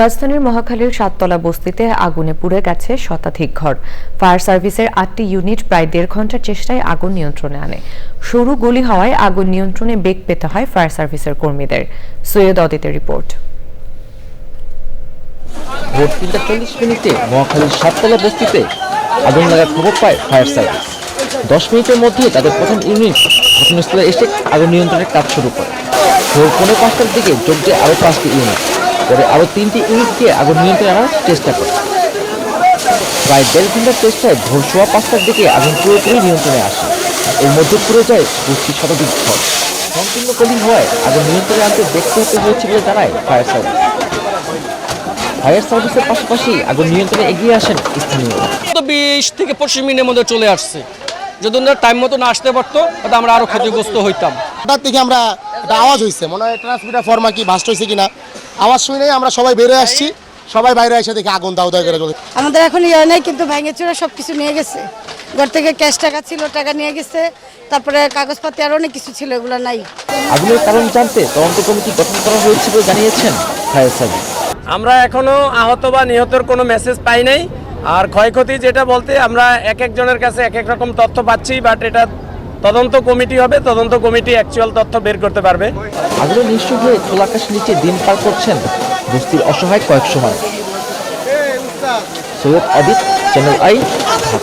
রাজধানীর মহাখালীর সাততলা বস্তিতে আগুনে পুড়ে গেছে শতাধিক ঘর। ফায়ার সার্ভিসের আটটি ইউনিট প্রায় দেড় ঘণ্টার চেষ্টায় আগুন নিয়ন্ত্রণে আনে। সরু গলি হওয়ায় আগুন নিয়ন্ত্রণে বেগ পেতে হয় ফায়ার সার্ভিসের কর্মীদের। সৈয়দ অদিতের রিপোর্ট। তিনটা চল্লিশ মিনিটে মহাখালীর সাততলা বস্তিতে আগুন লাগার খবর পায় ফায়ার সার্ভিস। দশ মিনিটের মধ্যে তাদের প্রথম ইউনিট ঘটনাস্থলে এসে আগুন নিয়ন্ত্রণের কাজ শুরু করে। ভোর পৌনে পাঁচটার দিকে যোগ দেয় আরও পাঁচটি ইউনিট। পরে আরও তিনটি ইউনিটকে আগুন নিয়ন্ত্রণে আনার চেষ্টা করে। প্রায় দেড় ঘণ্টার চেষ্টায় ভোর সোয়া পাঁচটার দিকে আগুন পুরোপুরি নিয়ন্ত্রণে আসে। এর মধ্যে পুড়ে যায় বস্তির শতাধিক ঘর। সম্পূর্ণ কলিং হওয়ায় আগুন নিয়ন্ত্রণে আনতে দেখতে হতে হয়েছে বলে জানায় ফায়ার সার্ভিস। ফায়ার সার্ভিসের পাশাপাশি আগুন নিয়ন্ত্রণে এগিয়ে আসেন স্থানীয়রা। বিশ থেকে পঁচিশ মিনিটের মধ্যে চলে আসছে। যদি ওনারা টাইম মতো না আসতে পারতো তাহলে আমরা আরও ক্ষতিগ্রস্ত হইতাম। হঠাৎ থেকে আমরা একটা আওয়াজ হয়েছে মনে হয় ট্রান্সমিটার ফর্মা কি বাস্ট হয়েছে কিনা। আওয়াজ শুনে আমরা সবাই বেরোয় আসছি। সবাই বাইরে এসে দেখে আগুন দাউ দাউ করে চলে আমাদের এখন ইয়ে নেই কিন্তু ভেঙে চুরে সব কিছু নিয়ে গেছে। ঘর থেকে ক্যাশ টাকা ছিল টাকা নিয়ে গেছে। তারপরে কাগজপত্র আর অনেক কিছু ছিল এগুলো নাই। আগুনের কারণ জানতে তদন্ত কমিটি গঠন করা হয়েছে বলে জানিয়েছেন ফায়ার সার্ভিস। আমরা এখনও আহত বা নিহতর কোনো মেসেজ পাই নাই। আর ক্ষয়ক্ষতি যেটা বলতে আমরা এক একজনের কাছে এক এক রকম তথ্য পাচ্ছি বাট এটা তদন্ত কমিটি হবে, তদন্ত কমিটি অ্যাকচুয়াল তথ্য বের করতে পারবে। আগ্রহ নিশ্চিত হয়ে খোলাকাশ নিচে দিন পার করছেন বস্তির অসহায় কয়েকশো মানুষ সৈয়দ আদিত চ্যানেল আই